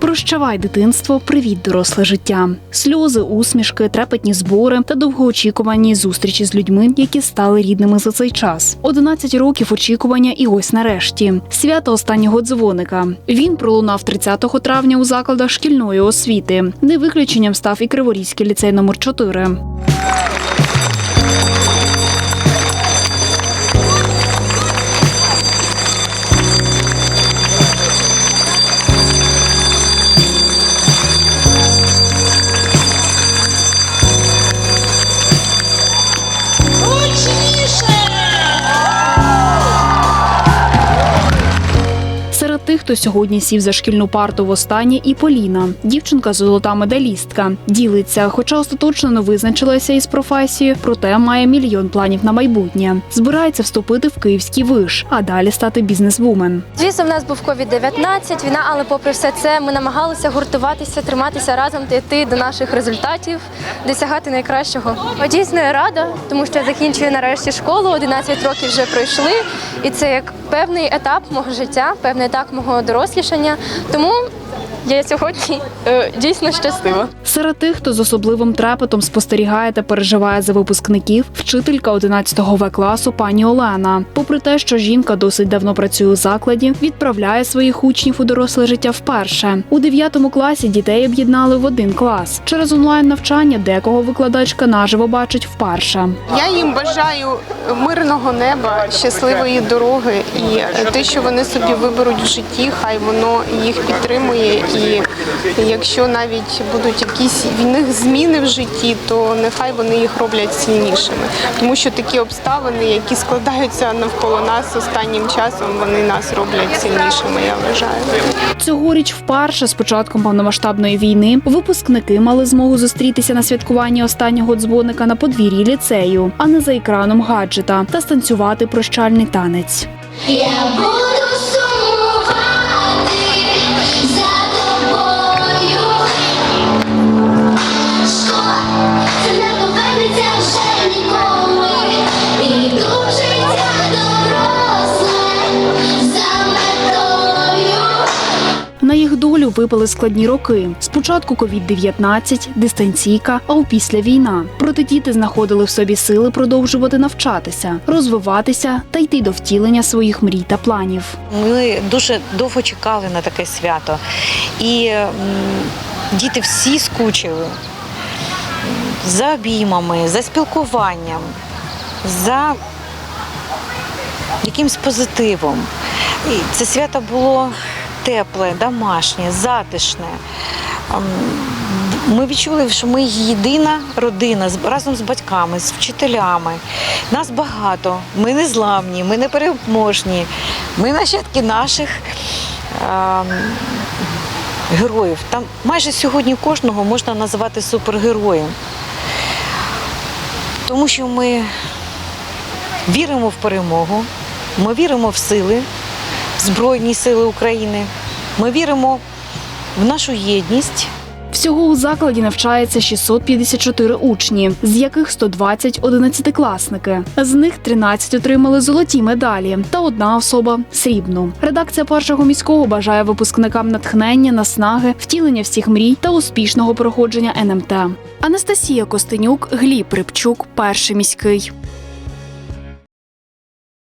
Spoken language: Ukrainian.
Прощавай дитинство, привіт, доросле життя. Сльози, усмішки, трепетні збори та довгоочікувані зустрічі з людьми, які стали рідними за цей час. 11 років очікування, і ось нарешті свято останнього дзвоника. Він пролунав 30 травня у закладах шкільної освіти. Не виключенням став і Криворізький ліцей номер 4 хто сьогодні сів за шкільну парту востаннє, і Поліна, дівчинка золота медалістка. Ділиться, хоча остаточно не визначилася із професією, проте має мільйон планів на майбутнє. Збирається вступити в київський виш, а далі стати бізнесвумен. Звісно, в нас був COVID-19, війна, але попри все це ми намагалися гуртуватися, триматися разом та йти до наших результатів, досягати найкращого. Дійсно, я рада, тому що я закінчую нарешті школу. 11 років вже пройшли, і це як певний етап мого життя, певний етап мого дорослішання. Тому я сьогодні е, дійсно щаслива. Серед тих, хто з особливим трепетом спостерігає та переживає за випускників, вчителька 11 В класу пані Олена. Попри те, що жінка досить давно працює у закладі, відправляє своїх учнів у доросле життя вперше. У 9 класі дітей об'єднали в один клас. Через онлайн навчання декого викладачка наживо бачить вперше. Я їм бажаю мирного неба, щасливої дороги, і те, що вони собі виберуть в житті, хай воно їх підтримує. І якщо навіть будуть якісь в них зміни в житті, то нехай вони їх роблять сильнішими, тому що такі обставини, які складаються навколо нас останнім часом, вони нас роблять сильнішими. Я вважаю. Цьогоріч вперше з початком повномасштабної війни випускники мали змогу зустрітися на святкуванні останнього дзвоника на подвір'ї ліцею, а не за екраном гаджета, та станцювати прощальний танець. Я випали складні роки. Спочатку COVID-19, дистанційка, а опісля війна. Проте діти знаходили в собі сили продовжувати навчатися, розвиватися та йти до втілення своїх мрій та планів. Ми дуже довго чекали на таке свято. І діти всі скучили за обіймами, за спілкуванням, за якимсь позитивом. І це свято було тепле, домашнє, затишне. Ми відчули, що ми єдина родина разом з батьками, з вчителями. Нас багато, ми не зламні, ми не переможні. Ми нащадки наших ем, героїв. Там майже сьогодні кожного можна називати супергероєм. Тому що ми віримо в перемогу, ми віримо в сили, Збройні Сили України, ми віримо в нашу єдність. Всього у закладі навчається 654 учні, з яких 120 – одинадцятикласники. З них 13 отримали золоті медалі та одна особа срібну. Редакція першого міського бажає випускникам натхнення, наснаги, втілення всіх мрій та успішного проходження НМТ. Анастасія Костенюк, Гліб Рибчук, перший міський.